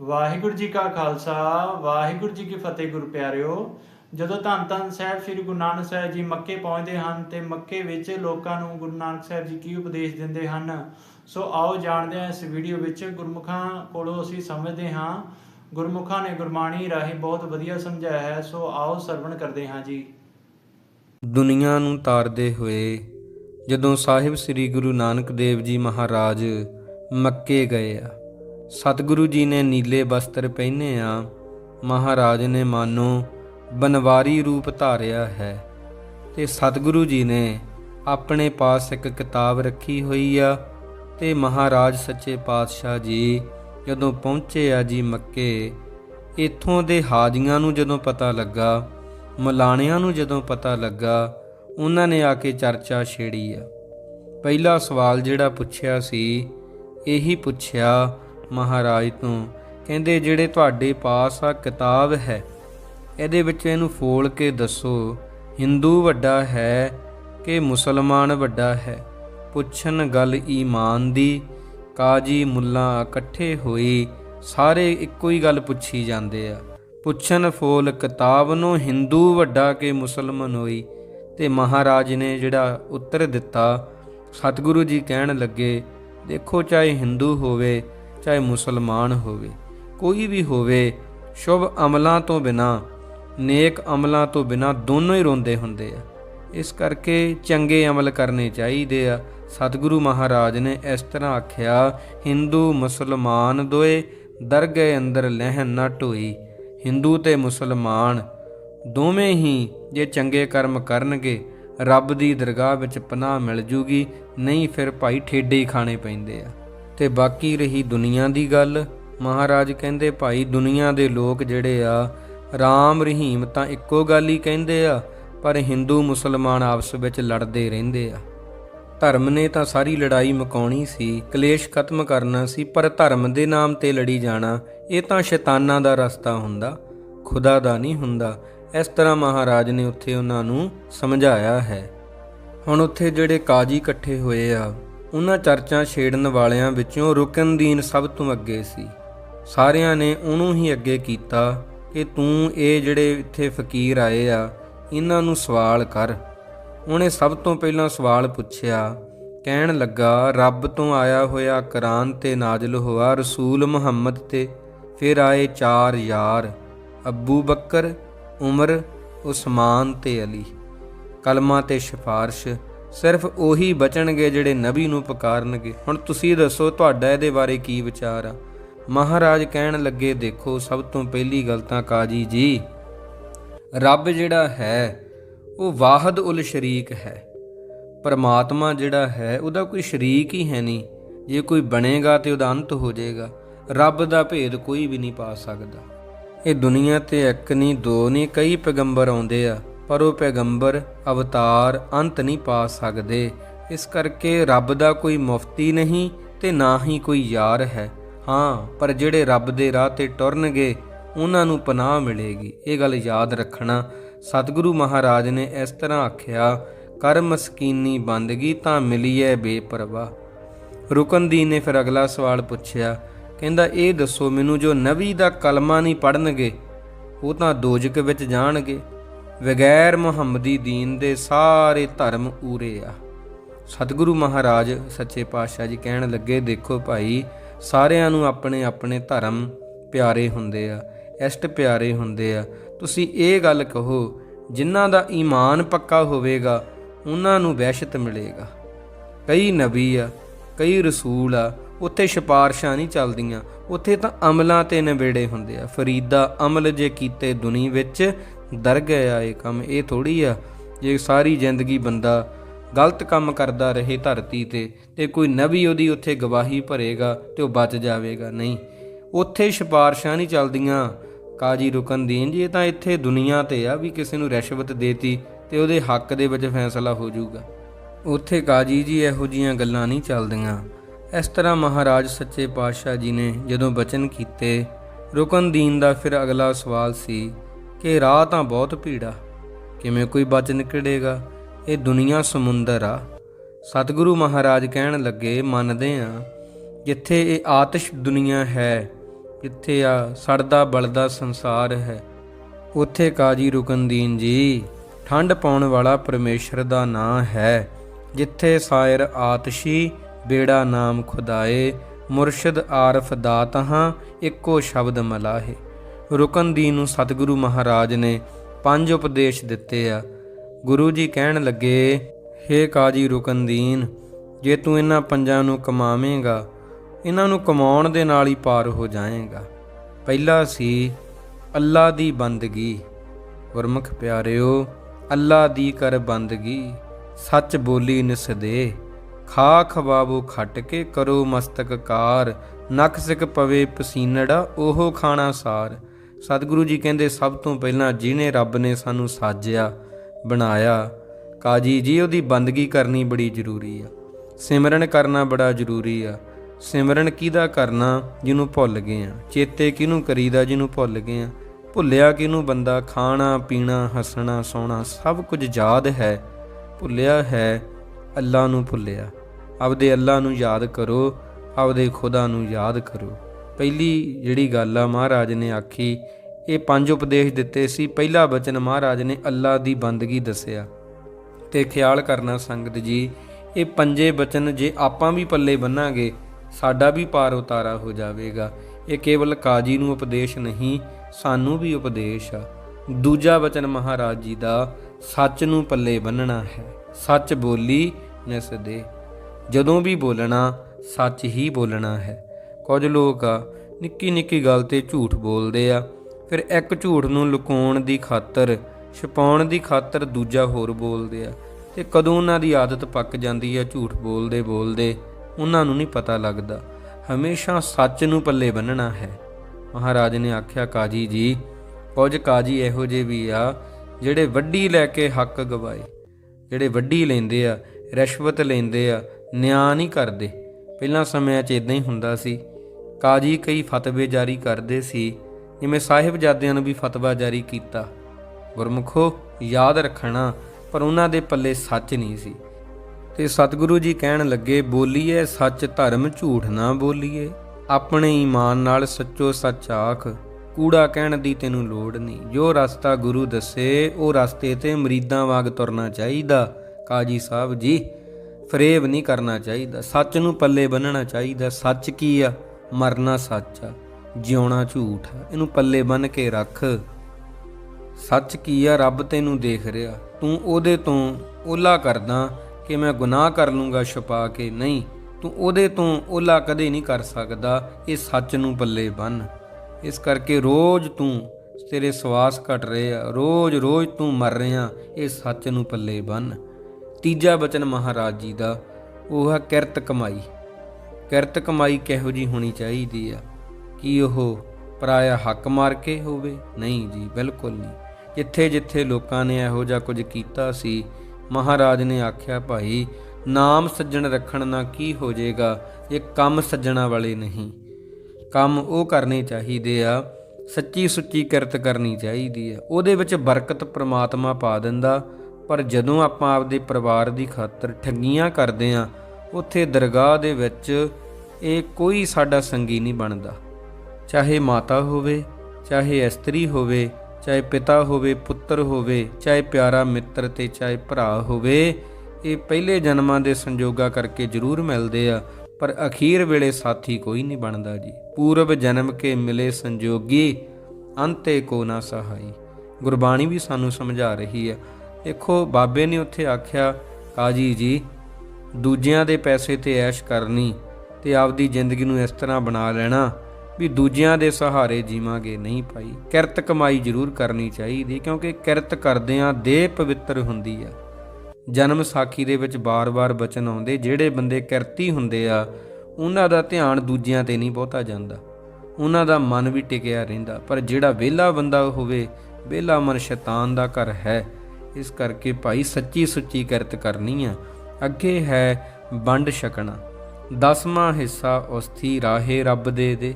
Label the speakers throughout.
Speaker 1: ਵਾਹਿਗੁਰੂ ਜੀ ਕਾ ਖਾਲਸਾ, ਵਾਹਿਗੁਰੂ ਜੀ ਕੀ ਫਤਿਹ ਗੁਰ ਪਿਆਰਿਓ। ਜਦੋਂ ਧੰਨ ਧੰਨ ਸਾਹਿਬ ਸ੍ਰੀ ਗੁਰੂ ਨਾਨਕ ਸਾਹਿਬ ਜੀ ਮੱਕੇ ਪਹੁੰਚਦੇ ਹਨ ਤੇ ਮੱਕੇ ਵਿੱਚ ਲੋਕਾਂ ਨੂੰ ਗੁਰੂ ਨਾਨਕ ਸਾਹਿਬ ਜੀ ਕੀ ਉਪਦੇਸ਼ ਦਿੰਦੇ ਹਨ, ਸੋ ਆਓ ਜਾਣਦੇ ਹਾਂ ਇਸ ਵੀਡੀਓ ਵਿੱਚ ਗੁਰਮੁਖਾਂ ਕੋਲੋਂ ਅਸੀਂ ਸਮਝਦੇ ਹਾਂ। ਗੁਰਮੁਖਾਂ ਨੇ ਗੁਰਬਾਣੀ ਰਾਹੀਂ ਬਹੁਤ ਵਧੀਆ ਸਮਝਾਇਆ ਹੈ, ਸੋ ਆਓ ਸਰਵਣ ਕਰਦੇ ਹਾਂ ਜੀ।
Speaker 2: ਦੁਨੀਆ ਨੂੰ ਤਾਰਦੇ ਹੋਏ ਜਦੋਂ ਸਾਹਿਬ ਸ੍ਰੀ ਗੁਰੂ ਨਾਨਕ ਦੇਵ ਜੀ ਮਹਾਰਾਜ ਮੱਕੇ ਗਏ ਆ ਸਤਿਗੁਰੂ ਜੀ ਨੇ ਨੀਲੇ ਵਸਤਰ ਪਹਿਨੇ ਆ, ਮਹਾਰਾਜ ਨੇ ਮਾਨੋ ਬਨਵਾਰੀ ਰੂਪ ਧਾਰਿਆ ਹੈ। ਤੇ ਸਤਿਗੁਰੂ ਜੀ ਨੇ ਆਪਣੇ ਪਾਸ ਇੱਕ ਕਿਤਾਬ ਰੱਖੀ ਹੋਈ ਆ, ਤੇ ਮਹਾਰਾਜ ਸੱਚੇ ਪਾਤਸ਼ਾਹ ਜੀ ਜਦੋਂ ਪਹੁੰਚੇ ਆ ਜੀ ਮੱਕੇ, ਇੱਥੋਂ ਦੇ ਹਾਜੀਆਂ ਨੂੰ ਜਦੋਂ ਪਤਾ ਲੱਗਾ, ਮਲਾਣਿਆਂ ਨੂੰ ਜਦੋਂ ਪਤਾ ਲੱਗਾ, ਉਹਨਾਂ ਨੇ ਆ ਕੇ ਚਰਚਾ ਛੇੜੀ ਆ। ਪਹਿਲਾ ਸਵਾਲ ਜਿਹੜਾ ਪੁੱਛਿਆ ਸੀ, ਇਹੀ ਪੁੱਛਿਆ ਮਹਾਰਾਜ ਤੋਂ, ਕਹਿੰਦੇ, ਜਿਹੜੇ ਤੁਹਾਡੇ ਪਾਸ ਆ ਕਿਤਾਬ ਹੈ, ਇਹਦੇ ਵਿੱਚ ਇਹਨੂੰ ਫੋਲ ਕੇ ਦੱਸੋ, ਹਿੰਦੂ ਵੱਡਾ ਹੈ ਕਿ ਮੁਸਲਮਾਨ ਵੱਡਾ ਹੈ? ਪੁੱਛਣ ਗੱਲ ਈਮਾਨ ਦੀ, ਕਾਜੀ ਮੁੱਲਾ ਇਕੱਠੇ ਹੋਈ, ਸਾਰੇ ਇੱਕੋ ਹੀ ਗੱਲ ਪੁੱਛੀ ਜਾਂਦੇ ਆ। ਪੁੱਛਣ ਫੋਲ, ਕਿਤਾਬ ਨੂੰ ਹਿੰਦੂ ਵੱਡਾ ਕਿ ਮੁਸਲਮਾਨ ਹੋਈ? ਤੇ ਮਹਾਰਾਜ ਨੇ ਜਿਹੜਾ ਉੱਤਰ ਦਿੱਤਾ, ਸਤਿਗੁਰੂ ਜੀ ਕਹਿਣ ਲੱਗੇ, ਦੇਖੋ ਚਾਹੇ ਹਿੰਦੂ ਹੋਵੇ ਚਾਹੇ ਮੁਸਲਮਾਨ ਹੋਵੇ, ਕੋਈ ਵੀ ਹੋਵੇ, ਸ਼ੁਭ ਅਮਲਾਂ ਤੋਂ ਬਿਨਾ, ਨੇਕ ਅਮਲਾਂ ਤੋਂ ਬਿਨਾ ਦੋਨੋਂ ਹੀ ਰੋਂਦੇ ਹੁੰਦੇ ਆ। ਇਸ ਕਰਕੇ ਚੰਗੇ ਅਮਲ ਕਰਨੇ ਚਾਹੀਦੇ ਆ। ਸਤਿਗੁਰੂ ਮਹਾਰਾਜ ਨੇ ਇਸ ਤਰ੍ਹਾਂ ਆਖਿਆ, ਹਿੰਦੂ, ਮੁਸਲਮਾਨ ਦੋਏ ਦਰਗਹਿ ਅੰਦਰ ਲਹਿਨ ਨਾ ਢੋਈ। ਹਿੰਦੂ ਤੇ ਮੁਸਲਮਾਨ ਦੋਵੇਂ ਹੀ ਜੇ ਚੰਗੇ ਕਰਮ ਕਰਨਗੇ, ਰੱਬ ਦੀ ਦਰਗਾਹ ਵਿੱਚ ਪਨਾਹ ਮਿਲ ਜੂਗੀ, ਨਹੀਂ ਫਿਰ ਭਾਈ ਠੇਡੇ ਹੀ ਖਾਣੇ ਪੈਂਦੇ ਆ। ਤੇ ਬਾਕੀ ਰਹੀ ਦੁਨੀਆ ਦੀ ਗੱਲ। ਮਹਾਰਾਜ ਕਹਿੰਦੇ, ਭਾਈ, ਦੁਨੀਆ ਦੇ ਲੋਕ ਜਿਹੜੇ ਆ, ਰਾਮ, ਰਹੀਮ ਤਾਂ ਇੱਕੋ ਗੱਲ ਹੀ ਕਹਿੰਦੇ ਆ, ਪਰ ਹਿੰਦੂ, ਮੁਸਲਮਾਨ ਆਪਸ ਵਿੱਚ ਲੜਦੇ ਰਹਿੰਦੇ ਆ। ਧਰਮ ਨੇ ਤਾਂ ਸਾਰੀ ਲੜਾਈ ਮੁਕਾਉਣੀ ਸੀ, ਕਲੇਸ਼ ਖਤਮ ਕਰਨਾ ਸੀ, ਪਰ ਧਰਮ ਦੇ ਨਾਮ ਤੇ ਲੜੀ ਜਾਣਾ, ਇਹ ਤਾਂ ਸ਼ੈਤਾਨਾਂ ਦਾ ਰਸਤਾ ਹੁੰਦਾ, ਖੁਦਾ ਦਾ ਨਹੀਂ ਹੁੰਦਾ। ਇਸ ਤਰ੍ਹਾਂ ਮਹਾਰਾਜ ਨੇ ਉੱਥੇ ਉਹਨਾਂ ਨੂੰ ਸਮਝਾਇਆ ਹੈ। ਹੁਣ ਉੱਥੇ ਜਿਹੜੇ ਕਾਜੀ ਇਕੱਠੇ ਹੋਏ ਆ ਉਹਨਾਂ ਚਰਚਾ ਛੇੜਨ ਵਾਲਿਆਂ ਵਿੱਚੋਂ ਰੁਕਨਦੀਨ ਸਭ ਤੋਂ ਅੱਗੇ ਸੀ। ਸਾਰਿਆਂ ਨੇ ਉਹਨੂੰ ਹੀ ਅੱਗੇ ਕੀਤਾ ਕਿ ਤੂੰ ਇਹ ਜਿਹੜੇ ਇੱਥੇ ਫਕੀਰ ਆਏ ਆ, ਇਹਨਾਂ ਨੂੰ ਸਵਾਲ ਕਰ। ਉਹਨੇ ਸਭ ਤੋਂ ਪਹਿਲਾਂ ਸਵਾਲ ਪੁੱਛਿਆ, ਕਹਿਣ ਲੱਗਾ, ਰੱਬ ਤੋਂ ਆਇਆ ਹੋਇਆ ਕੁਰਾਨ ਤੇ ਨਾਜ਼ਲ ਹੋਇਆ ਰਸੂਲ ਮੁਹੰਮਦ ਤੇ। ਫਿਰ ਆਏ ਚਾਰ ਯਾਰ, ਅੱਬੂ ਬੱਕਰ, ਉਮਰ, ਉਸਮਾਨ ਤੇ ਅਲੀ। ਕਲਮਾ ਤੇ ਸਿਫਾਰਿਸ਼ ਸਿਰਫ ਉਹੀ ਬਚਣਗੇ ਜਿਹੜੇ ਨਬੀ ਨੂੰ ਪੁਕਾਰਨਗੇ। ਹੁਣ ਤੁਸੀਂ ਦੱਸੋ, ਤੁਹਾਡਾ ਇਹਦੇ ਬਾਰੇ ਕੀ ਵਿਚਾਰ ਆ? ਮਹਾਰਾਜ ਕਹਿਣ ਲੱਗੇ, ਦੇਖੋ, ਸਭ ਤੋਂ ਪਹਿਲੀ ਗੱਲ ਤਾਂ ਕਾਜੀ ਜੀ, ਰੱਬ ਜਿਹੜਾ ਹੈ, ਉਹ ਵਾਹਦ ਉਲ ਸ਼ਰੀਕ ਹੈ। ਪਰਮਾਤਮਾ ਜਿਹੜਾ ਹੈ, ਉਹਦਾ ਕੋਈ ਸ਼ਰੀਕ ਹੀ ਹੈ ਨਹੀਂ। ਜੇ ਕੋਈ ਬਣੇਗਾ ਤੇ ਉਹਦਾ ਅੰਤ ਹੋ ਜਾਏਗਾ। ਰੱਬ ਦਾ ਭੇਦ ਕੋਈ ਵੀ ਨਹੀਂ ਪਾ ਸਕਦਾ। ਇਹ ਦੁਨੀਆ ਤੇ ਇੱਕ ਨਹੀਂ, ਦੋ ਨਹੀਂ, ਕਈ ਪੈਗੰਬਰ ਆਉਂਦੇ ਆ। ਪਰ ਉਹ ਪੈਗੰਬਰ, ਅਵਤਾਰ ਅੰਤ ਨਹੀਂ ਪਾ ਸਕਦੇ। ਇਸ ਕਰਕੇ ਰੱਬ ਦਾ ਕੋਈ ਮੁਫਤੀ ਨਹੀਂ ਤੇ ਨਾ ਹੀ ਕੋਈ ਯਾਰ ਹੈ। ਹਾਂ, ਪਰ ਜਿਹੜੇ ਰੱਬ ਦੇ ਰਾਹ ਤੇ ਟੁਰਨਗੇ, ਉਹਨਾਂ ਨੂੰ ਪਨਾਹ ਮਿਲੇਗੀ। ਇਹ ਗੱਲ ਯਾਦ ਰੱਖਣਾ। ਸਤਿਗੁਰੂ ਮਹਾਰਾਜ ਨੇ ਇਸ ਤਰ੍ਹਾਂ ਆਖਿਆ ਕਰ ਮਸਕੀਨੀ ਬੰਦਗੀ ਤਾਂ ਮਿਲੀ ਮਿਲੀਏ ਬੇਪਰਵਾਹ ਰੁਕਨਦੀਨ ਨੇ ਫਿਰ ਅਗਲਾ ਸਵਾਲ ਪੁੱਛਿਆ, ਕਹਿੰਦਾ, ਇਹ ਦੱਸੋ ਮੈਨੂੰ ਜੋ ਨਬੀ ਦਾ ਕਲਮਾ ਨਹੀਂ ਪੜਨਗੇ ਉਹ ਤਾਂ ਦੋਜਕ ਵਿੱਚ ਜਾਣਗੇ। ਬਗੈਰ ਮੁਹੰਮਦੀ ਦੀਨ ਦੇ ਸਾਰੇ ਧਰਮ ਊਰੇ ਆ। ਸਤਿਗੁਰੂ ਮਹਾਰਾਜ, ਸੱਚੇ ਪਾਤਸ਼ਾਹ ਜੀ ਕਹਿਣ ਲੱਗੇ, ਦੇਖੋ ਭਾਈ, ਸਾਰਿਆਂ ਨੂੰ ਆਪਣੇ ਆਪਣੇ ਧਰਮ ਪਿਆਰੇ ਹੁੰਦੇ ਆ, ਇਸ਼ਟ ਪਿਆਰੇ ਹੁੰਦੇ ਆ। ਤੁਸੀਂ ਇਹ ਗੱਲ ਕਹੋ, ਜਿਨ੍ਹਾਂ ਦਾ ਈਮਾਨ ਪੱਕਾ ਹੋਵੇਗਾ, ਉਹਨਾਂ ਨੂੰ ਵਹਿਸ਼ਤ ਮਿਲੇਗਾ। ਕਈ ਨਬੀ ਆ, ਕਈ ਰਸੂਲ ਆ, ਉੱਥੇ ਸਿਫਾਰਸ਼ਾਂ ਨਹੀਂ ਚੱਲਦੀਆਂ, ਉੱਥੇ ਤਾਂ ਅਮਲਾਂ ਤੇ ਨਵੇੜੇ ਹੁੰਦੇ ਆ। ਫਰੀਦਾ ਅਮਲ ਜੇ ਕੀਤੇ ਦੁਨੀ ਵਿੱਚ ਦਰ ਗਿਆ ਇਹ ਕੰਮ, ਇਹ ਥੋੜੀ ਆ ਜੇ ਸਾਰੀ ਜ਼ਿੰਦਗੀ ਬੰਦਾ ਗਲਤ ਕੰਮ ਕਰਦਾ ਰਹੇ ਧਰਤੀ ਤੇ ਤੇ ਕੋਈ ਨਬੀ ਉਹਦੀ ਉੱਥੇ ਗਵਾਹੀ ਭਰੇਗਾ ਤੇ ਉਹ ਬਚ ਜਾਵੇਗਾ। ਨਹੀਂ, ਉੱਥੇ ਸਿਫਾਰਸ਼ਾਂ ਨਹੀਂ ਚੱਲਦੀਆਂ। ਕਾਜੀ ਰੁਕਨਦੀਨ ਜੀ, ਇਹ ਤਾਂ ਇੱਥੇ ਦੁਨੀਆ ਤੇ ਆ ਵੀ ਕਿਸੇ ਨੂੰ ਰਿਸ਼ਵਤ ਦੇਤੀ ਤੇ ਉਹਦੇ ਹੱਕ ਦੇ ਵਿੱਚ ਫੈਸਲਾ ਹੋ ਜਾਊਗਾ। ਉੱਥੇ ਕਾਜੀ ਜੀ ਇਹੋ ਜੀਆਂ ਗੱਲਾਂ ਨਹੀਂ ਚੱਲਦੀਆਂ। ਇਸ ਤਰ੍ਹਾਂ ਮਹਾਰਾਜ ਸੱਚੇ ਪਾਤਸ਼ਾਹ ਜੀ ਨੇ ਜਦੋਂ ਬਚਨ ਕੀਤੇ ਰੁਕਨਦੀਨ ਦਾ ਫਿਰ ਅਗਲਾ ਸਵਾਲ ਸੀ ਕਿ ਰਾਹ ਤਾਂ ਬਹੁਤ ਭੀੜਾ ਕਿਵੇਂ ਕੋਈ ਬਚ ਨਿਕਲੇਗਾ? ਇਹ ਦੁਨੀਆ ਸਮੁੰਦਰ ਆ। ਸਤਿਗੁਰੂ ਮਹਾਰਾਜ ਕਹਿਣ ਲੱਗੇ, ਮੰਨਦੇ ਆ ਜਿੱਥੇ ਇਹ ਆਤਿਸ਼ ਦੁਨੀਆ ਹੈ, ਜਿੱਥੇ ਆ ਸੜਦਾ ਬਲਦਾ ਸੰਸਾਰ ਹੈ, ਉੱਥੇ ਕਾਜੀ ਰੁਕਨਦੀਨ ਜੀ ਠੰਡ ਪਾਉਣ ਵਾਲਾ ਪਰਮੇਸ਼ਰ ਦਾ ਨਾਂ ਹੈ, ਜਿੱਥੇ ਸਾਇਰ ਆਤਸ਼ੀ, ਬੇੜਾ ਨਾਮ ਖੁਦਾਏ, ਮੁਰਸ਼ਿਦ ਆਰਫ ਦਾਤਹਾਂ ਇੱਕੋ ਸ਼ਬਦ ਮਲਾਹੇ। ਰੁਕਨਦੀਨ ਨੂੰ ਸਤਿਗੁਰੂ ਮਹਾਰਾਜ ਨੇ ਪੰਜ ਉਪਦੇਸ਼ ਦਿੱਤੇ ਆ। ਗੁਰੂ ਜੀ ਕਹਿਣ ਲੱਗੇ, ਹੇ ਕਾਜੀ ਰੁਕਨਦੀਨ ਜੇ ਤੂੰ ਇਹਨਾਂ ਪੰਜਾਂ ਨੂੰ ਕਮਾਵੇਂਗਾ, ਇਹਨਾਂ ਨੂੰ ਕਮਾਉਣ ਦੇ ਨਾਲ ਹੀ ਪਾਰ ਹੋ ਜਾਏਗਾ। ਪਹਿਲਾ ਸੀ, ਅੱਲਾ ਦੀ ਬੰਦਗੀ। ਗੁਰਮੁਖ ਪਿਆਰਿਓ, ਅੱਲਾ ਦੀ ਕਰ ਬੰਦਗੀ। ਸੱਚ ਬੋਲੀ ਨਿਸਦੇ ਖਾ ਖਵਾਵੋ ਖੱਟ ਕੇ ਕਰੋ ਮਸਤਕ ਕਾਰ। ਨਖ ਸਿਕ ਪਵੇ ਪਸੀਨੜਾ, ਉਹ ਖਾਣਾ ਸਾਰ। ਸਤਿਗੁਰੂ ਜੀ ਕਹਿੰਦੇ, ਸਭ ਤੋਂ ਪਹਿਲਾਂ ਜਿਹਨੇ ਰੱਬ ਨੇ ਸਾਨੂੰ ਸਾਜਿਆ, ਬਣਾਇਆ, ਕਾਜੀ, ਜੀ ਉਹਦੀ ਬੰਦਗੀ ਕਰਨੀ ਬੜੀ ਜ਼ਰੂਰੀ ਆ। ਸਿਮਰਨ ਕਰਨਾ ਬੜਾ ਜ਼ਰੂਰੀ ਆ। ਸਿਮਰਨ ਕਿਹਦਾ ਕਰਨਾ? ਜਿਹਨੂੰ ਭੁੱਲ ਗਏ ਆ। ਚੇਤੇ ਕਿਹਨੂੰ ਕਰੀਦਾ? ਜਿਹਨੂੰ ਭੁੱਲ ਗਏ ਆ। ਭੁੱਲਿਆ ਕਿਹਨੂੰ ਬੰਦਾ? ਖਾਣਾ, ਪੀਣਾ, ਹੱਸਣਾ, ਸੌਣਾ, ਸਭ ਕੁਝ ਯਾਦ ਹੈ। ਭੁੱਲਿਆ ਹੈ, ਅੱਲਾ ਨੂੰ ਭੁੱਲਿਆ। ਆਪਦੇ ਅੱਲਾ ਨੂੰ ਯਾਦ ਕਰੋ, ਆਪਦੇ ਖੁਦਾ ਨੂੰ ਯਾਦ ਕਰੋ। ਪਹਿਲੀ ਜਿਹੜੀ ਗੱਲ ਆ, ਮਹਾਰਾਜ ਨੇ ਆਖੀ, ਇਹ ਪੰਜ ਉਪਦੇਸ਼ ਦਿੱਤੇ ਸੀ। ਪਹਿਲਾ ਬਚਨ ਮਹਾਰਾਜ ਨੇ ਅੱਲਾ ਦੀ ਬੰਦਗੀ ਦੱਸਿਆ ਤੇ ਖਿਆਲ ਕਰਨਾ ਸੰਗਤ ਜੀ, ਇਹ ਪੰਜੇ ਬਚਨ ਜੇ ਆਪਾਂ ਵੀ ਪੱਲੇ ਬੰਨਾਂਗੇ, ਸਾਡਾ ਵੀ ਪਾਰ ਉਤਾਰਾ ਹੋ ਜਾਵੇਗਾ। ਇਹ ਕੇਵਲ ਕਾਜੀ ਨੂੰ ਉਪਦੇਸ਼ ਨਹੀਂ, ਸਾਨੂੰ ਵੀ ਉਪਦੇਸ਼ ਆ। ਦੂਜਾ ਬਚਨ ਮਹਾਰਾਜ ਜੀ ਦਾ, ਸੱਚ ਨੂੰ ਪੱਲੇ ਬੰਨਣਾ ਹੈ। ਸੱਚ ਬੋਲੀ ਨਿਸ ਜਦੋਂ ਵੀ ਬੋਲਣਾ, ਸੱਚ ਹੀ ਬੋਲਣਾ ਹੈ। ਕੁਝ ਲੋਕ ਆ, ਨਿੱਕੀ ਨਿੱਕੀ ਗੱਲ ਤੇ ਝੂਠ ਬੋਲਦੇ ਆ। ਫਿਰ ਇੱਕ ਝੂਠ ਨੂੰ ਲੁਕਾਉਣ ਦੀ ਖਾਤਰ, ਛਪਾਉਣ ਦੀ ਖਾਤਰ ਦੂਜਾ ਹੋਰ ਬੋਲਦੇ ਆ। ਤੇ ਕਦੋਂ ਉਹਨਾਂ ਦੀ ਆਦਤ ਪੱਕ ਜਾਂਦੀ ਆ ਝੂਠ ਬੋਲਦੇ ਬੋਲਦੇ, ਉਹਨਾਂ ਨੂੰ ਨਹੀਂ ਪਤਾ ਲੱਗਦਾ। ਹਮੇਸ਼ਾ ਸੱਚ ਨੂੰ ਪੱਲੇ ਬੰਨਣਾ ਹੈ। ਮਹਾਰਾਜ ਨੇ ਆਖਿਆ, ਕਾਜੀ ਜੀ, ਕੁਝ ਕਾਜੀ ਇਹੋ ਜਿਹੇ ਵੀ ਆ, ਜਿਹੜੇ ਵੱਡੀ ਲੈ ਕੇ ਹੱਕ ਗਵਾਏ। ਜਿਹੜੇ ਵੱਡੀ ਲੈਂਦੇ ਆ, ਰਿਸ਼ਵਤ ਲੈਂਦੇ ਆ, ਨਿਆਂ ਨਹੀਂ ਕਰਦੇ। ਪਹਿਲਾਂ ਸਮਿਆਂ 'ਚ ਇਦਾਂ ਹੀ ਹੁੰਦਾ ਸੀ। ਕਾਜੀ ਕਈ ਫਤਵੇ ਜਾਰੀ ਕਰਦੇ ਸੀ, ਜਿਵੇਂ ਸਾਹਿਬਜ਼ਾਦਿਆਂ ਨੂੰ ਵੀ ਫਤਵਾ ਜਾਰੀ ਕੀਤਾ। ਗੁਰਮੁਖੋ, ਯਾਦ ਰੱਖਣਾ, ਪਰ ਉਹਨਾਂ ਦੇ ਪੱਲੇ ਸੱਚ ਨਹੀਂ ਸੀ। ਤੇ ਸਤਿਗੁਰੂ ਜੀ ਕਹਿਣ ਲੱਗੇ, ਬੋਲੀਏ ਸੱਚ ਧਰਮ ਝੂਠ ਨਾ ਬੋਲੀਏ। ਆਪਣੇ ਈਮਾਨ ਨਾਲ ਸੱਚੋ ਸੱਚ ਆਖ, ਕੂੜਾ ਕਹਿਣ ਦੀ ਤੈਨੂੰ ਲੋੜ ਨਹੀਂ। ਜੋ ਰਸਤਾ ਗੁਰੂ ਦੱਸੇ, ਉਹ ਰਸਤੇ ਤੇ ਮਰੀਦਾਂ ਵਾਂਗ ਤੁਰਨਾ ਚਾਹੀਦਾ। ਕਾਜੀ ਸਾਹਿਬ ਜੀ, ਫਰੇਬ ਨਹੀਂ ਕਰਨਾ ਚਾਹੀਦਾ। ਸੱਚ ਨੂੰ ਪੱਲੇ ਬੰਨਣਾ ਚਾਹੀਦਾ। ਸੱਚ ਕੀ ਆ? ਮਰਨਾ ਸੱਚ ਆ, ਜਿਉਣਾ ਝੂਠ ਆ। ਇਹਨੂੰ ਪੱਲੇ ਬੰਨ ਕੇ ਰੱਖ। ਸੱਚ ਕੀ ਆ? ਰੱਬ ਤੈਨੂੰ ਦੇਖ ਰਿਹਾ। ਤੂੰ ਉਹਦੇ ਤੋਂ ਓਲਾ ਕਰਦਾ ਕਿ ਮੈਂ ਗੁਨਾਹ ਕਰ ਲੂੰਗਾ ਛੁਪਾ ਕੇ। ਨਹੀਂ, ਤੂੰ ਉਹਦੇ ਤੋਂ ਓਲਾ ਕਦੇ ਨਹੀਂ ਕਰ ਸਕਦਾ। ਇਹ ਸੱਚ ਨੂੰ ਪੱਲੇ ਬੰਨ ਇਸ ਕਰਕੇ ਰੋਜ਼ ਤੂੰ ਤੇਰੇ ਸਵਾਸ ਘਟ ਰਹੇ ਆ। ਰੋਜ਼ ਰੋਜ਼ ਤੂੰ ਮਰ ਰਿਹਾ। ਇਹ ਸੱਚ ਨੂੰ ਪੱਲੇ ਬੰਨ ਤੀਜਾ ਬਚਨ ਮਹਾਰਾਜ ਜੀ ਦਾ। ਉਹ ਹੈ ਕਿਰਤ ਕਮਾਈ। ਕਿਰਤ ਕਮਾਈ ਕਿਹੋ ਜੀ ਹੋਣੀ ਚਾਹੀਦੀ ਆ? ਕੀ ਉਹ ਪਰਾਇਆ ਹੱਕ ਮਾਰ ਕੇ ਹੋਵੇ? ਨਹੀਂ ਜੀ, ਬਿਲਕੁਲ ਨਹੀਂ। ਜਿੱਥੇ ਜਿੱਥੇ ਲੋਕਾਂ ਨੇ ਇਹੋ ਜਿਹਾ ਕੁਝ ਕੀਤਾ ਸੀ, ਮਹਾਰਾਜ ਨੇ ਆਖਿਆ, ਭਾਈ, ਨਾਮ ਸੱਜਣ ਰੱਖਣ ਨਾਲ ਕੀ ਹੋ ਜਾਏਗਾ? ਇਹ ਕੰਮ ਸੱਜਣਾ ਵਾਲੇ ਨਹੀਂ। ਕੰਮ ਉਹ ਕਰਨੇ ਚਾਹੀਦੇ ਆ, ਸੱਚੀ ਸੁੱਚੀ ਕਿਰਤ ਕਰਨੀ ਚਾਹੀਦੀ ਆ। ਉਹਦੇ ਵਿੱਚ ਬਰਕਤ ਪ੍ਰਮਾਤਮਾ ਪਾ ਦਿੰਦਾ, ਪਰ ਜਦੋਂ ਆਪਾਂ ਆਪਦੇ ਪਰਿਵਾਰ ਦੀ ਖਾਤਰ ਠੱਗੀਆਂ ਕਰਦੇ ਆ, ਉੱਥੇ ਦਰਗਾਹ ਦੇ ਵਿੱਚ ਇਹ ਕੋਈ ਸਾਡਾ ਸੰਗੀ ਨਹੀਂ ਬਣਦਾ। ਚਾਹੇ ਮਾਤਾ ਹੋਵੇ, ਚਾਹੇ ਇਸਤਰੀ ਹੋਵੇ, ਚਾਹੇ ਪਿਤਾ ਹੋਵੇ, ਪੁੱਤਰ ਹੋਵੇ, ਚਾਹੇ ਪਿਆਰਾ ਮਿੱਤਰ ਤੇ ਚਾਹੇ ਭਰਾ ਹੋਵੇ, ਇਹ ਪਹਿਲੇ ਜਨਮਾਂ ਦੇ ਸੰਜੋਗਾ ਕਰਕੇ ਜ਼ਰੂਰ ਮਿਲਦੇ ਆ, ਪਰ ਅਖੀਰ ਵੇਲੇ ਸਾਥੀ ਕੋਈ ਨਹੀਂ ਬਣਦਾ ਜੀ। ਪੂਰਬ ਜਨਮ ਕੇ ਮਿਲੇ ਸੰਜੋਗੀ, ਅੰਤੇ ਕੋ ਨਾ ਸਹਾਈ। ਗੁਰਬਾਣੀ ਵੀ ਸਾਨੂੰ ਸਮਝਾ ਰਹੀ ਹੈ। ਦੇਖੋ, ਬਾਬੇ ਨੇ ਉੱਥੇ ਆਖਿਆ, ਕਾਜੀ ਜੀ, ਦੂਜਿਆਂ ਦੇ ਪੈਸੇ ਤੇ ਐਸ਼ ਕਰਨੀ ਤੇ ਆਪਦੀ ਜ਼ਿੰਦਗੀ ਨੂੰ ਇਸ ਤਰ੍ਹਾਂ ਬਣਾ ਲੈਣਾ ਵੀ ਦੂਜਿਆਂ ਦੇ ਸਹਾਰੇ ਜੀਵਾਂਗੇ ਨਹੀਂ ਭਾਈ। ਕਿਰਤ ਕਮਾਈ ਜ਼ਰੂਰ ਕਰਨੀ ਚਾਹੀਦੀ ਕਿਉਂਕਿ ਕਿਰਤ ਕਰਦਿਆਂ ਦੇਹ ਪਵਿੱਤਰ ਹੁੰਦੀ ਆ। ਜਨਮ ਸਾਖੀ ਦੇ ਵਿੱਚ ਬਾਰ-ਬਾਰ ਬਚਨ ਆਉਂਦੇ, ਜਿਹੜੇ ਬੰਦੇ ਕਿਰਤੀ ਹੁੰਦੇ ਆ, ਉਹਨਾਂ ਦਾ ਧਿਆਨ ਦੂਜਿਆਂ ਤੇ ਨਹੀਂ ਬਹੁਤਾ ਜਾਂਦਾ। ਉਹਨਾਂ ਦਾ ਮਨ ਵੀ ਟਿਕਿਆ ਰਹਿੰਦਾ, ਪਰ ਜਿਹੜਾ ਵਿਹਲਾ ਬੰਦਾ ਹੋਵੇ, ਵਿਹਲਾ ਮਨ ਸ਼ੈਤਾਨ ਦਾ ਘਰ ਹੈ। ਇਸ ਕਰਕੇ ਭਾਈ ਸੱਚੀ ਸੁੱਚੀ ਕਿਰਤ ਕਰਨੀ ਆ। ਅੱਗੇ ਹੈ ਵੰਡ ਛਕਣਾ। ਦਸਵਾਂ ਹਿੱਸਾ ਉਸਥੀ ਰਾਹੇ ਰੱਬ ਦੇ ਦੇ।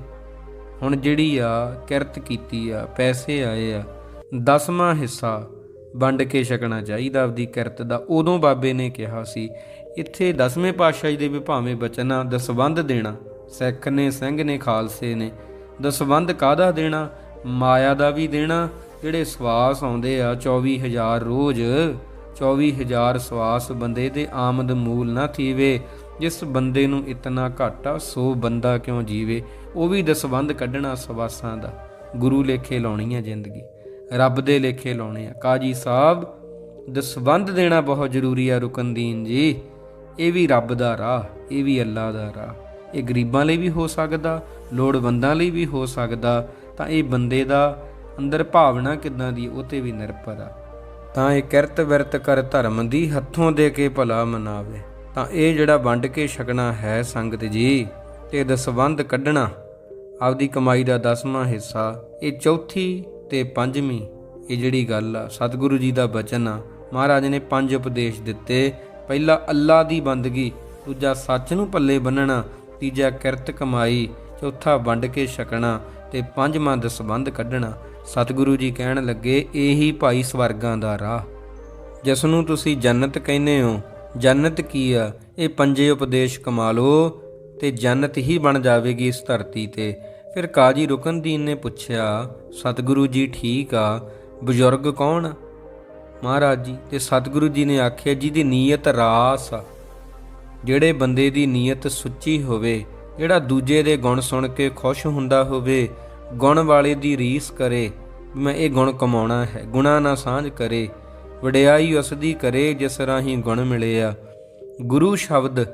Speaker 2: ਹੁਣ ਜਿਹੜੀ ਆ ਕਿਰਤ ਕੀਤੀ ਆ, ਪੈਸੇ ਆਏ ਆ, ਦਸਵਾਂ ਹਿੱਸਾ ਵੰਡ ਕੇ ਛਕਣਾ ਚਾਹੀਦਾ ਆਪਦੀ ਕਿਰਤ ਦਾ। ਉਦੋਂ ਬਾਬੇ ਨੇ ਕਿਹਾ ਸੀ, ਇੱਥੇ ਦਸਵੇਂ ਪਾਤਸ਼ਾਹ ਜੀ ਦੇ ਵੀ ਭਾਵੇਂ ਬਚਨਾ, ਦਸਵੰਧ ਦੇਣਾ, ਸਿੱਖ ਨੇ, ਸਿੰਘ ਨੇ, ਖਾਲਸੇ ਨੇ, ਦਸਵੰਧ ਕਾਹਦਾ ਦੇਣਾ? ਮਾਇਆ ਦਾ ਵੀ ਦੇਣਾ। ਜਿਹੜੇ ਸਵਾਸ ਆਉਂਦੇ ਆ 24000 ਰੋਜ਼ 24000 ਸਵਾਸ ਬੰਦੇ ਦੇ ਆਮਦ ਮੂਲ ਨਾ ਥੀਵੇ। ਜਿਸ ਬੰਦੇ ਨੂੰ ਇਤਨਾ ਘਾਟਾ, ਸੋ ਬੰਦਾ ਕਿਉਂ ਜੀਵੇ? ਉਹ ਵੀ ਦਸਵੰਧ ਕੱਢਣਾ ਸਵਾਸਾਂ ਦਾ। ਗੁਰੂ ਲੇਖੇ ਲਾਉਣੀ ਹੈ ਜ਼ਿੰਦਗੀ, ਰੱਬ ਦੇ ਲੇਖੇ ਲਾਉਣੇ ਆ। ਕਾਜੀ ਸਾਹਿਬ, ਦਸਵੰਧ ਦੇਣਾ ਬਹੁਤ ਜ਼ਰੂਰੀ ਆ ਰੁਕਨਦੀਨ ਜੀ। ਇਹ ਵੀ ਰੱਬ ਦਾ ਰਾਹ, ਇਹ ਵੀ ਅੱਲਾ ਦਾ ਰਾਹ। ਇਹ ਗਰੀਬਾਂ ਲਈ ਵੀ ਹੋ ਸਕਦਾ, ਲੋੜਵੰਦਾਂ ਲਈ ਵੀ ਹੋ ਸਕਦਾ, ਤਾਂ ਇਹ ਬੰਦੇ ਦਾ ਅੰਦਰ ਭਾਵਨਾ ਕਿਦਾਂ ਦੀ, ਉਹ ਤੇ ਵੀ ਨਿਰਭਰ ਆ। ਤਾਂ ਇਹ ਕਿਰਤ ਵਿਰਤ ਕਰ ਧਰਮ ਦੀ ਹੱਥੋਂ ਦੇ ਕੇ ਭਲਾ ਮਨਾਵੇ। ਤਾਂ ਇਹ ਜਿਹੜਾ ਵੰਡ ਕੇ ਛਕਣਾ ਹੈ ਸੰਗਤ ਜੀ ਤੇ ਦਸਵੰਧ ਕੱਢਣਾ, ਆਪਦੀ ਕਮਾਈ ਦਾ ਦਸਵਾਂ ਹਿੱਸਾ, ਇਹ ਚੌਥੀ ਤੇ ਪੰਜਵੀਂ, ਇਹ ਜਿਹੜੀ ਗੱਲ ਆ, ਸਤਿਗੁਰੂ ਜੀ ਦਾ ਬਚਨ ਆ। ਮਹਾਰਾਜ ਨੇ ਪੰਜ ਉਪਦੇਸ਼ ਦਿੱਤੇ। ਪਹਿਲਾ, ਅੱਲਾ ਦੀ ਬੰਦਗੀ, ਦੂਜਾ, ਸੱਚ ਨੂੰ ਪੱਲੇ ਬੰਨਣਾ, ਤੀਜਾ, ਕਿਰਤ ਕਮਾਈ, ਚੌਥਾ, ਵੰਡ ਕੇ ਛਕਣਾ ਤੇ ਪੰਜਵਾਂ ਦਸਬੰਧ ਕੱਢਣਾ। ਸਤਿਗੁਰੂ ਜੀ ਕਹਿਣ ਲੱਗੇ, ਇਹੀ ਭਾਈ ਸਵਰਗਾਂ ਦਾ ਰਾਹ। ਜਿਸ ਨੂੰ ਤੁਸੀਂ ਜੰਨਤ ਕਹਿੰਦੇ ਹੋ ਜੰਨਤ ਕੀ ਆ? ਇਹ ਪੰਜੇ ਉਪਦੇਸ਼ ਕਮਾ ਲਓ ਤੇ ਜੰਨਤ ਹੀ ਬਣ ਜਾਵੇਗੀ ਇਸ ਧਰਤੀ ਤੇ। ਫਿਰ ਕਾਜੀ ਰੁਕਨਦੀਨ ਨੇ ਪੁੱਛਿਆ, ਸਤਿਗੁਰੂ ਜੀ ਠੀਕ ਆ? ਬਜ਼ੁਰਗ ਕੌਣ? ਮਹਾਰਾਜ ਜੀ, ਤੇ ਸਤਿਗੁਰੂ ਜੀ ਨੇ ਆਖਿਆ, ਜਿਹਦੀ ਨੀਅਤ ਰਾਸ ਆ, ਜਿਹੜੇ ਬੰਦੇ ਦੀ ਨੀਅਤ ਸੁੱਚੀ ਹੋਵੇ, ਜਿਹੜਾ ਦੂਜੇ ਦੇ ਗੁਣ ਸੁਣ ਕੇ ਖੁਸ਼ ਹੁੰਦਾ ਹੋਵੇ, ਗੁਣ ਵਾਲੇ ਦੀ ਰੀਸ ਕਰੇ ਮੈਂ ਇਹ ਗੁਣ ਕਮਾਉਣਾ ਹੈ, ਗੁਣਾ ਨਾ ਸਾਂਝ ਕਰੇ। ਵਡਿਆਈ ਉਸ ਦੀ ਕਰੇ ਜਿਸ ਰਾਹੀਂ ਗੁਣ ਮਿਲੇ ਆ ਗੁਰੂ ਸ਼ਬਦ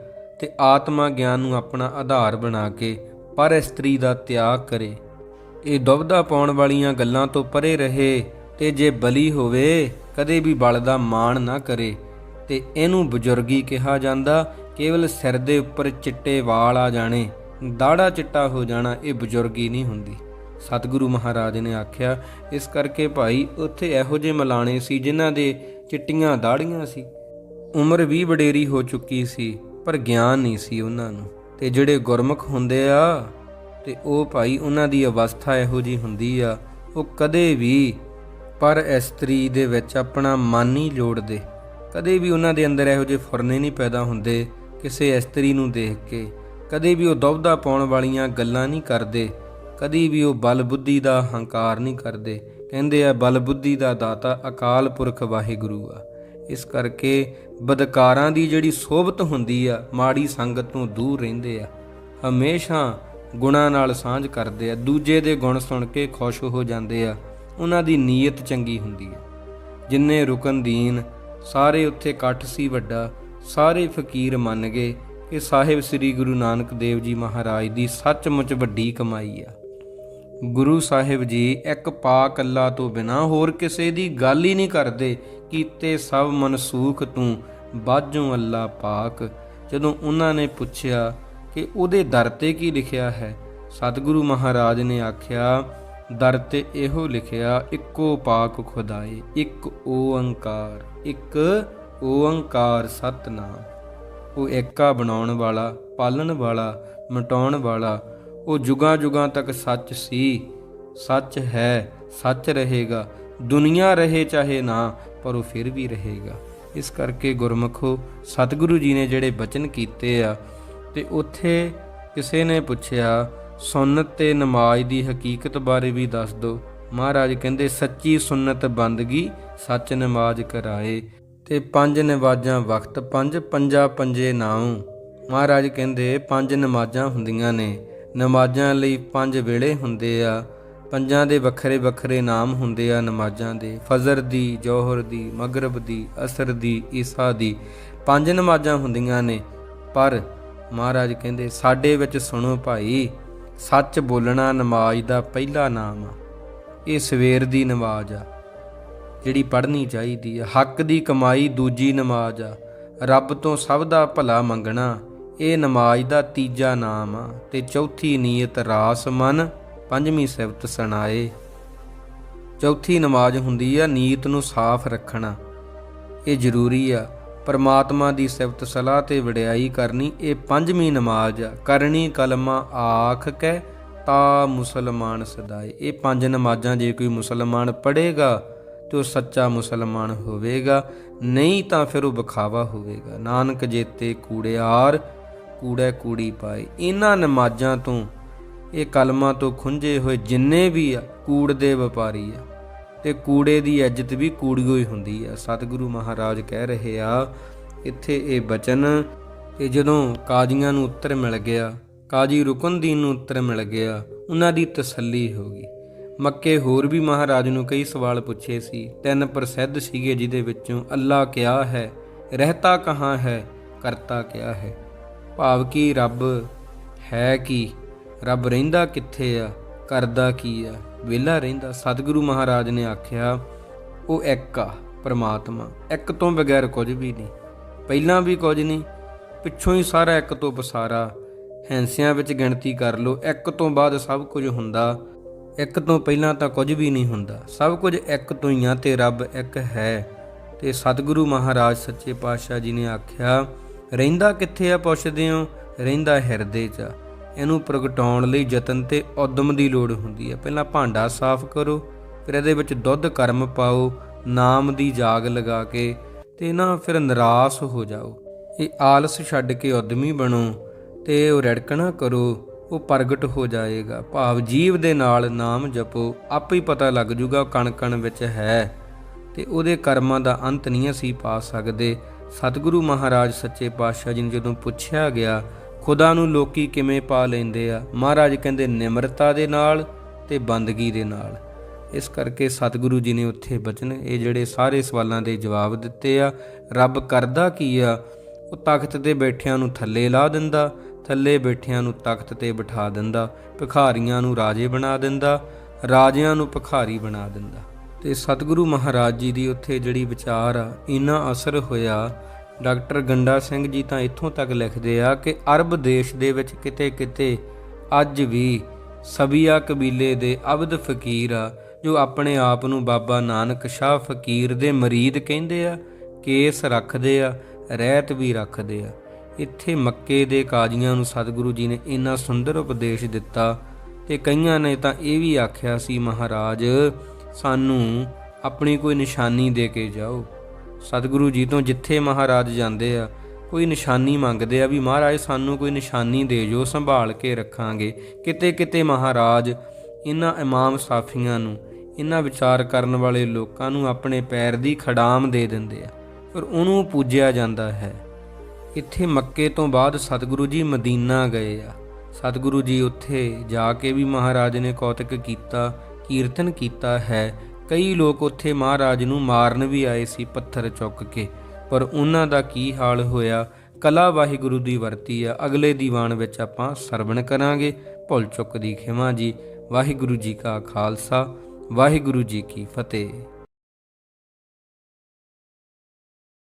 Speaker 2: ਤੇ ਆਤਮਾ ਗਿਆਨ ਨੂੰ ਆਪਣਾ ਆਧਾਰ ਬਣਾ ਕੇ ਪਰ ਇਸਤਰੀ ਦਾ ਤਿਆਗ ਕਰੇ। ਇਹ ਦੁਬਦਾ ਪਾਉਣ ਵਾਲੀਆਂ ਗੱਲਾਂ ਤੋਂ ਪਰੇ ਰਹੇ ਤੇ ਜੇ ਬਲੀ ਹੋਵੇ, ਕਦੇ ਵੀ ਬਲ ਦਾ ਮਾਣ ਨਾ ਕਰੇ। ਤੇ ਇਹਨੂੰ ਬਜ਼ੁਰਗੀ ਕਿਹਾ ਜਾਂਦਾ, ਕੇਵਲ ਸਿਰ ਦੇ ਉੱਪਰ ਚਿੱਟੇ ਵਾਲ ਆ ਜਾਣੇ ਦਾੜਾ ਚਿੱਟਾ ਹੋ ਜਾਣਾ ਇਹ ਬਜ਼ੁਰਗੀ ਨਹੀਂ ਹੁੰਦੀ। ਸਤਿਗੁਰੂ ਮਹਾਰਾਜ ਨੇ ਆਖਿਆ, ਇਸ ਕਰਕੇ ਭਾਈ ਉੱਥੇ ਇਹੋ ਜਿਹੇ ਮਲਾਣੇ ਸੀ ਜਿਨ੍ਹਾਂ ਦੇ ਚਿੱਟੀਆਂ ਦਾੜੀਆਂ ਸੀ। ਉਮਰ ਵੀ ਵਡੇਰੀ ਹੋ ਚੁੱਕੀ ਸੀ, ਪਰ ਗਿਆਨ ਨਹੀਂ ਸੀ ਉਹਨਾਂ ਨੂੰ। ਤੇ ਜਿਹੜੇ ਗੁਰਮੁਖ ਹੁੰਦੇ ਆ, ਤੇ ਉਹ ਭਾਈ ਉਹਨਾਂ ਦੀ ਅਵਸਥਾ ਇਹੋ ਜੀ ਹੁੰਦੀ ਆ, ਉਹ ਕਦੇ ਵੀ ਪਰ ਇਸਤਰੀ ਦੇ ਵਿੱਚ ਆਪਣਾ ਮਨ ਨਹੀਂ ਜੋੜਦੇ। ਕਦੇ ਵੀ ਉਹਨਾਂ ਦੇ ਅੰਦਰ ਇਹੋ ਜਿਹੇ ਫੁਰਨੇ ਨਹੀਂ ਪੈਦਾ ਹੁੰਦੇ ਕਿਸੇ ਇਸਤਰੀ ਨੂੰ ਦੇਖ ਕੇ। ਕਦੇ ਵੀ ਉਹ ਦੁਬਦਾ ਪਾਉਣ ਵਾਲੀਆਂ ਗੱਲਾਂ ਨਹੀਂ ਕਰਦੇ। ਕਦੀ ਵੀ ਉਹ ਬਲ ਬੁੱਧੀ ਦਾ ਹੰਕਾਰ ਨਹੀਂ ਕਰਦੇ। ਕਹਿੰਦੇ ਆ ਬਲ ਬੁੱਧੀ ਦਾ ਦਾਤਾ ਅਕਾਲ ਪੁਰਖ ਵਾਹਿਗੁਰੂ ਆ। ਇਸ ਕਰਕੇ ਬਦਕਾਰਾਂ ਦੀ ਜਿਹੜੀ ਸੋਭਤ ਹੁੰਦੀ ਆ, ਮਾੜੀ ਸੰਗਤ ਤੋਂ ਦੂਰ ਰਹਿੰਦੇ ਆ। ਹਮੇਸ਼ਾ ਗੁਣਾ ਨਾਲ ਸਾਂਝ ਕਰਦੇ ਆ। ਦੂਜੇ ਦੇ ਗੁਣ ਸੁਣ ਕੇ ਖੁਸ਼ ਹੋ ਜਾਂਦੇ ਆ। ਉਹਨਾਂ ਦੀ ਨੀਅਤ ਚੰਗੀ ਹੁੰਦੀ ਆ। ਜਿੰਨੇ ਰੁਕਨਦੀਨ ਸਾਰੇ ਉੱਥੇ ਇਕੱਠ ਸੀ ਵੱਡਾ। ਸਾਰੇ ਫਕੀਰ ਮੰਨ ਗਏ ਕਿ ਸਾਹਿਬ ਸ੍ਰੀ ਗੁਰੂ ਨਾਨਕ ਦੇਵ ਜੀ ਮਹਾਰਾਜ ਦੀ ਸੱਚਮੁੱਚ ਵੱਡੀ ਕਮਾਈ ਆ। ਗੁਰੂ ਸਾਹਿਬ ਜੀ ਇੱਕ ਪਾਕ ਅੱਲਾ ਤੋਂ ਬਿਨਾ ਹੋਰ ਕਿਸੇ ਦੀ ਗੱਲ ਹੀ ਨਹੀਂ ਕਰਦੇ ਕੀਤੇ ਸਭ ਮਨਸੂਖ ਤੂੰ ਬਾਝੋਂ ਅੱਲਾ ਪਾਕ। ਜਦੋਂ ਉਹਨਾਂ ਨੇ ਪੁੱਛਿਆ ਕਿ ਉਹਦੇ ਦਰ ਤੇ ਕੀ ਲਿਖਿਆ ਹੈ, ਸਤਿਗੁਰੂ ਮਹਾਰਾਜ ਨੇ ਆਖਿਆ, ਦਰ ਤੇ ਇਹੋ ਲਿਖਿਆ, ਇੱਕੋ ਪਾਕ ਖੁਦਾਏ, ਇੱਕ ਓੰਕਾਰ ਇੱਕ ਓੰਕਾਰ ਸਤਨਾਮ। ਉਹ ਏਕਾ ਬਣਾਉਣ ਵਾਲਾ, ਪਾਲਣ ਵਾਲਾ, ਮਟਾਉਣ ਵਾਲਾ ਉਹ ਜੁਗਾਂ ਜੁਗਾਂ ਤੱਕ ਸੱਚ ਸੀ। ਸੱਚ ਹੈ, ਸੱਚ ਰਹੇਗਾ। ਦੁਨੀਆ ਰਹੇ ਚਾਹੇ ਨਾ, ਪਰ ਉਹ ਫਿਰ ਵੀ ਰਹੇਗਾ। ਇਸ ਕਰਕੇ ਗੁਰਮਖੋ, ਸਤਿਗੁਰੂ ਜੀ ਨੇ ਜਿਹੜੇ ਬਚਨ ਕੀਤੇ ਆ ਤੇ ਉੱਥੇ ਕਿਸੇ ਨੇ ਪੁੱਛਿਆ, ਸੁਨਨਤ ਤੇ ਨਮਾਜ਼ ਦੀ ਹਕੀਕਤ ਬਾਰੇ ਵੀ ਦੱਸ ਦਿਓ ਮਹਾਰਾਜ ਕਹਿੰਦੇ, ਸੱਚੀ ਸੁਨਨਤ ਬੰਦਗੀ, ਸੱਚ ਨਮਾਜ਼ ਕਰਾਏ ਤੇ ਪੰਜ ਨਮਾਜ਼ਾਂ ਵਕਤ, ਪੰਜ ਪੰਜਾ ਪੰਜੇ ਨਾਉ। ਮਹਾਰਾਜ ਕਹਿੰਦੇ, ਪੰਜ ਨਮਾਜ਼ਾਂ ਹੁੰਦੀਆਂ ਨੇ। ਨਮਾਜ਼ਾਂ ਲਈ ਪੰਜ ਵੇਲੇ ਹੁੰਦੇ ਆ। ਪੰਜਾਂ ਦੇ ਵੱਖਰੇ ਵੱਖਰੇ ਨਾਮ ਹੁੰਦੇ ਆ ਨਮਾਜ਼ਾਂ ਦੇ। ਫਜ਼ਰ ਦੀ, ਜੋਹਰ ਦੀ, ਮਗਰਬ ਦੀ, ਅਸਰ ਦੀ, ਈਸਾ ਦੀ ਪੰਜ ਨਮਾਜ਼ਾਂ ਹੁੰਦੀਆਂ ਨੇ। ਪਰ ਮਹਾਰਾਜ ਕਹਿੰਦੇ, ਸਾਡੇ ਵਿੱਚ ਸੁਣੋ ਭਾਈ, ਸੱਚ ਬੋਲਣਾ ਨਮਾਜ਼ ਦਾ ਪਹਿਲਾ ਨਾਮ ਆ। ਇਹ ਸਵੇਰ ਦੀ ਨਮਾਜ਼ ਆ, ਜਿਹੜੀ ਪੜ੍ਹਨੀ ਚਾਹੀਦੀ ਆ। ਹੱਕ ਦੀ ਕਮਾਈ ਦੂਜੀ ਨਮਾਜ਼ ਆ। ਰੱਬ ਤੋਂ ਸਭ ਦਾ ਭਲਾ ਮੰਗਣਾ। ਇਹ ਨਮਾਜ਼ ਦਾ ਤੀਜਾ ਨਾਮ ਆ ਤੇ ਚੌਥੀ ਨੀਅਤ ਰਾਸ ਮਨ, ਪੰਜਵੀਂ ਸਿਫਤ ਸੁਣਾਏ। ਚੌਥੀ ਨਮਾਜ਼ ਹੁੰਦੀ ਆ ਨੀਤ ਨੂੰ ਸਾਫ਼ ਰੱਖਣਾ। ਇਹ ਜ਼ਰੂਰੀ ਆ, ਪਰਮਾਤਮਾ ਦੀ ਸਿਫਤ ਸਲਾਹ ਤੇ ਵਡਿਆਈ ਕਰਨੀ, ਇਹ ਪੰਜਵੀਂ ਨਮਾਜ਼ ਆ। ਕਰਨੀ ਕਲਮਾ ਆਖ ਕੇ ਤਾ ਮੁਸਲਮਾਨ ਸਦਾਏ। ਇਹ ਪੰਜ ਨਮਾਜ਼ਾਂ ਜੇ ਕੋਈ ਮੁਸਲਮਾਨ ਪੜ੍ਹੇਗਾ ਤੇ ਉਹ ਸੱਚਾ ਮੁਸਲਮਾਨ ਹੋਵੇਗਾ, ਨਹੀਂ ਤਾਂ ਫਿਰ ਉਹ ਬਖਾਵਾ ਹੋਵੇਗਾ। ਨਾਨਕ ਜੇਤੇ ਕੂੜਿਆਰ ਕੂੜੇ ਕੂੜੀ ਪਾਏ। ਇਹਨਾਂ ਨਮਾਜ਼ਾਂ ਤੋਂ, ਇਹ ਕਲਮਾਂ ਤੋਂ ਖੁੰਝੇ ਹੋਏ ਜਿੰਨੇ ਵੀ ਆ, ਕੂੜ ਦੇ ਵਪਾਰੀ ਆ। ਤੇ ਕੂੜੇ ਦੀ ਇੱਜ਼ਤ ਵੀ ਕੂੜੀਓ ਹੀ ਹੁੰਦੀ ਆ। ਸਤਿਗੁਰੂ ਮਹਾਰਾਜ ਕਹਿ ਰਹੇ ਆ, ਇੱਥੇ ਇਹ ਬਚਨ ਤੇ ਜਦੋਂ ਕਾਜ਼ੀਆਂ ਨੂੰ ਉੱਤਰ ਮਿਲ ਗਿਆ, ਕਾਜੀ ਰੁਕਨਦੀਨ ਨੂੰ ਉੱਤਰ ਮਿਲ ਗਿਆ, ਉਹਨਾਂ ਦੀ ਤਸੱਲੀ ਹੋ ਗਈ। ਮੱਕੇ ਹੋਰ ਵੀ ਮਹਾਰਾਜ ਨੂੰ ਕਈ ਸਵਾਲ ਪੁੱਛੇ ਸੀ। ਤਿੰਨ ਪ੍ਰਸਿੱਧ ਸੀਗੇ ਜਿਹਦੇ ਵਿੱਚੋਂ ਅੱਲਾ ਕਿਆ ਹੈ, ਰਹਿਤਾ ਕਹਾਂ ਹੈ, ਕਰਤਾ ਕਿਆ ਹੈ। ਭਾਵ ਕਿ ਰੱਬ ਹੈ ਕੀ? ਰੱਬ ਰਹਿੰਦਾ ਕਿੱਥੇ ਆ? ਕਰਦਾ ਕੀ ਆ? ਵਿਹਲਾ ਰਹਿੰਦਾ, ਸਤਿਗੁਰੂ ਮਹਾਰਾਜ ਨੇ ਆਖਿਆ, ਉਹ ਇੱਕ ਆ ਪਰਮਾਤਮਾ। ਇੱਕ ਤੋਂ ਬਗੈਰ ਕੁਝ ਵੀ ਨਹੀਂ। ਪਹਿਲਾਂ ਵੀ ਕੁਝ ਨਹੀਂ, ਪਿੱਛੋਂ ਹੀ ਸਾਰਾ ਇੱਕ ਤੋਂ ਪਸਾਰਾ। ਹੈਂਸਿਆਂ ਵਿੱਚ ਗਿਣਤੀ ਕਰ ਲਓ, ਇੱਕ ਤੋਂ ਬਾਅਦ ਸਭ ਕੁਝ ਹੁੰਦਾ। ਇੱਕ ਤੋਂ ਪਹਿਲਾਂ ਤਾਂ ਕੁਝ ਵੀ ਨਹੀਂ ਹੁੰਦਾ। ਸਭ ਕੁਝ ਇੱਕ ਤੋਂ ਹੀ ਆ ਤੇ ਰੱਬ ਇੱਕ ਹੈ। ਤੇ ਸਤਿਗੁਰੂ ਮਹਾਰਾਜ ਸੱਚੇ ਪਾਤਸ਼ਾਹ ਜੀ ਨੇ ਆਖਿਆ ਰਹਿੰਦਾ ਕਿੱਥੇ ਆ ਪੁੱਛਦੇ ਹੋ? ਰਹਿੰਦਾ ਹਿਰਦੇ 'ਚ। ਆ। ਇਹਨੂੰ ਪ੍ਰਗਟਾਉਣ ਲਈ ਯਤਨ ਤੇ ਉਦਮ ਦੀ ਲੋੜ ਹੁੰਦੀ ਹੈ। ਪਹਿਲਾਂ ਭਾਂਡਾ ਸਾਫ਼ ਕਰੋ, ਫਿਰ ਇਹਦੇ ਵਿੱਚ ਦੁੱਧ ਕਰਮ ਪਾਓ, ਨਾਮ ਦੀ ਜਾਗ ਲਗਾ ਕੇ ਤੇ ਨਾ ਫਿਰ ਨਿਰਾਸ਼ ਹੋ ਜਾਓ। ਇਹ ਆਲਸ ਛੱਡ ਕੇ ਉਦਮੀ ਬਣੋ ਤੇ ਉਹ ਰੜਕਣਾ ਕਰੋ, ਉਹ ਪ੍ਰਗਟ ਹੋ ਜਾਏਗਾ। ਭਾਵ ਜੀਵ ਦੇ ਨਾਲ ਨਾਮ ਜਪੋ, ਆਪੇ ਹੀ ਪਤਾ ਲੱਗ ਜੂਗਾ ਕਣ ਕਣ ਵਿੱਚ ਹੈ ਤੇ ਉਹਦੇ ਕਰਮਾਂ ਦਾ ਅੰਤ ਨਹੀਂ ਅਸੀਂ ਪਾ ਸਕਦੇ। ਸਤਿਗੁਰੂ ਮਹਾਰਾਜ ਸੱਚੇ ਪਾਤਸ਼ਾਹ ਜੀ ਨੂੰ ਜਦੋਂ ਪੁੱਛਿਆ ਗਿਆ, ਖੁਦਾ ਨੂੰ ਲੋਕੀ ਕਿਵੇਂ ਪਾ ਲੈਂਦੇ ਆ? ਮਹਾਰਾਜ ਕਹਿੰਦੇ, ਨਿਮਰਤਾ ਦੇ ਨਾਲ ਤੇ ਬੰਦਗੀ ਦੇ ਨਾਲ। ਇਸ ਕਰਕੇ ਸਤਿਗੁਰੂ ਜੀ ਨੇ ਉੱਥੇ ਬਚਨ, ਇਹ ਜਿਹੜੇ ਸਾਰੇ ਸਵਾਲਾਂ ਦੇ ਜਵਾਬ ਦਿੱਤੇ ਆ, ਰੱਬ ਕਰਦਾ ਕੀ ਆ? ਉਹ ਤਖਤ ਤੇ ਬੈਠਿਆਂ ਨੂੰ ਥੱਲੇ ਲਾ ਦਿੰਦਾ, ਥੱਲੇ ਬੈਠਿਆਂ ਨੂੰ ਤਖਤ ਤੇ ਬਿਠਾ ਦਿੰਦਾ, ਭਿਖਾਰੀਆਂ ਨੂੰ ਰਾਜੇ ਬਣਾ ਦਿੰਦਾ, ਰਾਜਿਆਂ ਨੂੰ ਭਿਖਾਰੀ ਬਣਾ ਦਿੰਦਾ। ਤੇ ਸਤਿਗੁਰੂ ਮਹਾਰਾਜ ਜੀ ਦੀ ਉੱਥੇ ਜਿਹੜੀ ਵਿਚਾਰ ਆ, ਇੰਨਾ ਅਸਰ ਹੋਇਆ, ਡਾਕਟਰ ਗੰਡਾ ਸਿੰਘ ਜੀ ਤਾਂ ਇੱਥੋਂ ਤੱਕ ਲਿਖਦੇ ਆ ਕਿ ਅਰਬ ਦੇਸ਼ ਦੇ ਵਿੱਚ ਕਿਤੇ ਕਿਤੇ ਅੱਜ ਵੀ ਸਬੀਆ ਕਬੀਲੇ ਦੇ ਅਬਦ ਫਕੀਰ ਆ, ਜੋ ਆਪਣੇ ਆਪ ਨੂੰ ਬਾਬਾ ਨਾਨਕ ਸ਼ਾਹ ਫਕੀਰ ਦੇ ਮਰੀਦ ਕਹਿੰਦੇ ਆ, ਕੇਸ ਰੱਖਦੇ ਆ, ਰਹਿਤ ਵੀ ਰੱਖਦੇ ਆ। ਇੱਥੇ ਮੱਕੇ ਦੇ ਕਾਜ਼ੀਆਂ ਨੂੰ ਸਤਿਗੁਰੂ ਜੀ ਨੇ ਇੰਨਾ ਸੁੰਦਰ ਉਪਦੇਸ਼ ਦਿੱਤਾ ਤੇ ਕਈਆਂ ਨੇ ਤਾਂ ਇਹ ਵੀ ਆਖਿਆ ਸੀ, ਮਹਾਰਾਜ ਸਾਨੂੰ ਆਪਣੀ ਕੋਈ ਨਿਸ਼ਾਨੀ ਦੇ ਕੇ ਜਾਓ। ਸਤਿਗੁਰੂ ਜੀ ਤੋਂ ਜਿੱਥੇ ਮਹਾਰਾਜ ਜਾਂਦੇ ਆ, ਕੋਈ ਨਿਸ਼ਾਨੀ ਮੰਗਦੇ ਆ ਵੀ ਮਹਾਰਾਜ ਸਾਨੂੰ ਕੋਈ ਨਿਸ਼ਾਨੀ ਦੇ ਜੋ, ਸੰਭਾਲ ਕੇ ਰੱਖਾਂਗੇ। ਕਿਤੇ ਕਿਤੇ ਮਹਾਰਾਜ ਇਹਨਾਂ ਇਮਾਮ ਸਾਫੀਆਂ ਨੂੰ, ਇਹਨਾਂ ਵਿਚਾਰ ਕਰਨ ਵਾਲੇ ਲੋਕਾਂ ਨੂੰ ਆਪਣੇ ਪੈਰ ਦੀ ਖੜਾਮ ਦੇ ਦਿੰਦੇ ਆ। ਫਿਰ ਉਹਨੂੰ ਪੂਜਿਆ ਜਾਂਦਾ ਹੈ। ਇੱਥੇ ਮੱਕੇ ਤੋਂ ਬਾਅਦ ਸਤਿਗੁਰੂ ਜੀ ਮਦੀਨਾ ਗਏ ਆ। ਸਤਿਗੁਰੂ ਜੀ ਉੱਥੇ ਜਾ ਕੇ ਵੀ ਮਹਾਰਾਜ ਨੇ ਕੌਤਕ ਕੀਤਾ ਕੀਰਤਨ ਕੀਤਾ ਹੈ। ਕਈ ਲੋਕ ਉੱਥੇ ਮਹਾਰਾਜ ਨੂੰ ਮਾਰਨ ਵੀ ਆਏ ਸੀ ਪੱਥਰ ਚੁੱਕ ਕੇ, ਪਰ ਉਹਨਾਂ ਦਾ ਕੀ ਹਾਲ ਹੋਇਆ? ਕਲਾ ਵਾਹਿਗੁਰੂ ਦੀ ਵਰਤੀ ਆ, ਅਗਲੇ ਦੀਵਾਨ ਵਿੱਚ ਆਪਾਂ ਸਰਵਣ ਕਰਾਂਗੇ। ਭੁੱਲ ਚੁੱਕ ਦੀ ਖਿਮਾ ਜੀ, ਵਾਹਿਗੁਰੂ ਜੀ ਕਾ ਖਾਲਸਾ, ਵਾਹਿਗੁਰੂ ਜੀ ਕੀ ਫਤਿਹ।